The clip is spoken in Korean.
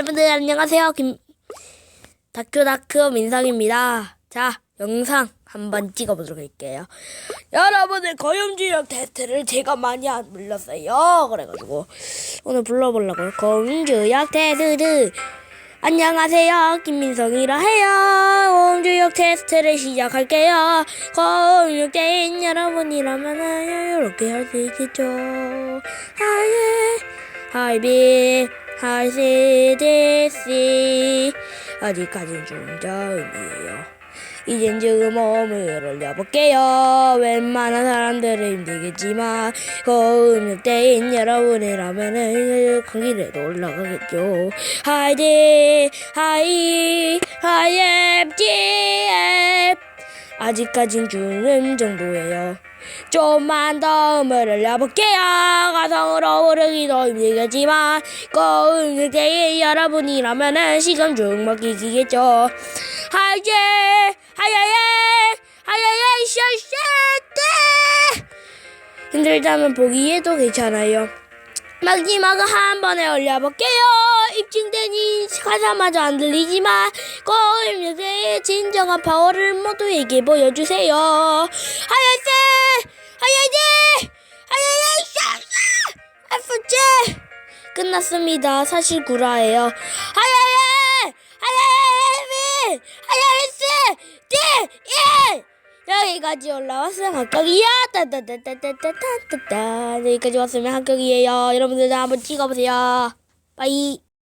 여러분들 안녕하세요. 김 다큐다큐 민상입니다. 자, 영상 한번 찍어보도록 할게요. 여러분들 고음주력 테스트를 제가 많이 안 불렀어요. 그래가지고 오늘 불러보려고요. 고음주력 테스트. 안녕하세요. 김민성이라 해요. 고음주력 테스트를 시작할게요. 고음육대인 여러분이라면 이렇게 할 수 있겠죠. 하예. 하이비 하이시디시 아직까진 중저음이에요? 이젠 지금 몸을 올려볼게요. 웬만한 사람들은 힘들겠지만 고음 때인 여러분이라면은 거기라도 올라가겠죠. 하이디 하이 하이엠지엠 아직까진 중음 정도예요. 좀만 더 음을 올려볼게요. 가성으로 부르기도 힘들겠지만 고음 그때의 여러분이라면은 시간 중 먹이기겠죠. 하예 하야예 하야예 샤샤떼 힘들다면 보기에도 괜찮아요. 마지막은 한 번에 올려볼게요. 입증되니 가사마저 안 들리지만 고음역의 진정한 파워를 모두에게 보여주세요. 하야세! 하야야! 샤샤! FJ! 끝났습니다. 사실 구라예요. 하야예! 하야예! 하야세! 디! 예! 여기까지 올라왔으면 합격이야. 여기까지 왔으면 합격이에요. 여러분들 다 한번 찍어보세요. 빠이.